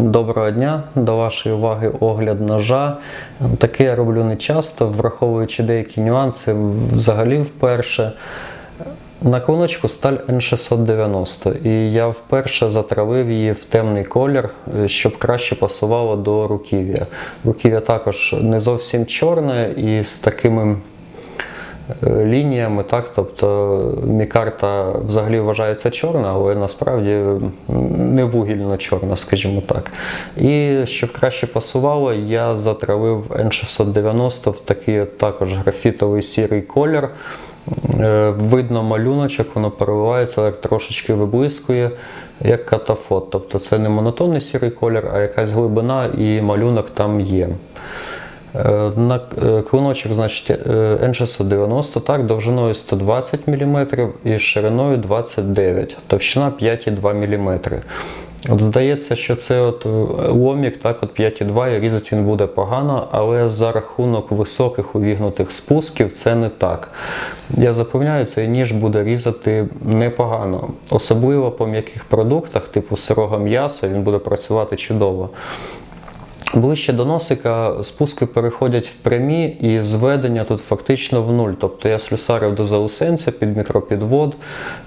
Доброго дня, до вашої уваги огляд ножа. Таке я роблю не часто, враховуючи деякі нюанси, взагалі вперше. На клиночку сталь N690, і я вперше затравив її в темний колір, е, щоб краще пасувало до руків'я. Руків'я також не зовсім чорне і з такими лініями, так, тобто мікарта взагалі вважається чорна, але насправді не вугільно чорна, скажімо так. І щоб краще пасувало, я затравив N690 в такий також графітовий сірий колір. Е, Видно малюночок, воно переливається, але трошечки виблискує, як катафот. Тобто це не монотонний сірий колір, а якась глибина і малюнок там є. Е, На е, клиночок, значить, е, N690, так, довжиною 120 мм і шириною 29 товщина 5,2 мм. От здається, що це от ломік, так, от 5,2 і різати він буде погано, але за рахунок високих увігнутих спусків це не так. Я запевняю, цей ніж буде різати непогано. Особливо по м'яких продуктах, типу сирого м'яса, він буде працювати чудово. Ближче до носика спуски переходять в прямі і зведення тут фактично в нуль. Тобто я слюсарив до заусенця під мікропідвод.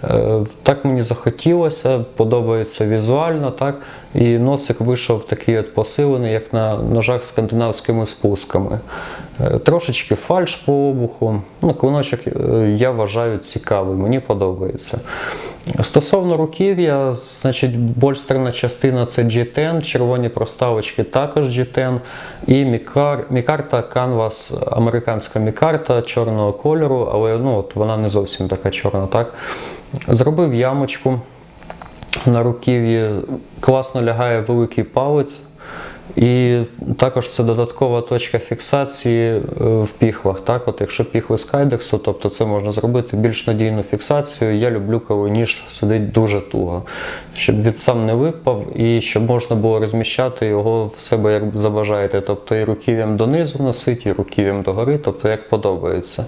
Е, Так мені захотілося, подобається візуально, так? І носик вийшов такий от посилений, як на ножах скандинавськими спусками. Е, Трошечки фальш по обуху. Ну, клиночок е, я вважаю цікавий, мені подобається. Стосовно руків'я, значить, больстерна частина це G10, червоні проставочки також G10, і мікар, мікарта Canvas, американська мікарта чорного кольору, але ну, от вона не зовсім така чорна. так. Зробив ямочку на руків'ї, класно лягає великий палець. І також це додаткова точка фіксації е, в піхвах. Так, от якщо піхви з кайдексу, тобто це можна зробити більш надійну фіксацію. Я люблю, коли ніж сидить дуже туго, щоб від сам не випав і щоб можна було розміщати його в себе як забажаєте. Тобто і руків'ям донизу носити, і руків'ям догори, тобто як подобається.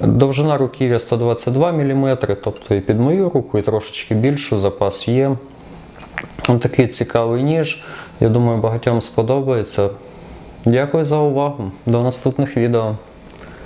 Довжина руків'я 122 мм, тобто і під мою руку, і трошечки більшу запас є. Ось такий цікавий ніж. Я думаю, багатьом сподобається. Дякую за увагу. До наступних відео.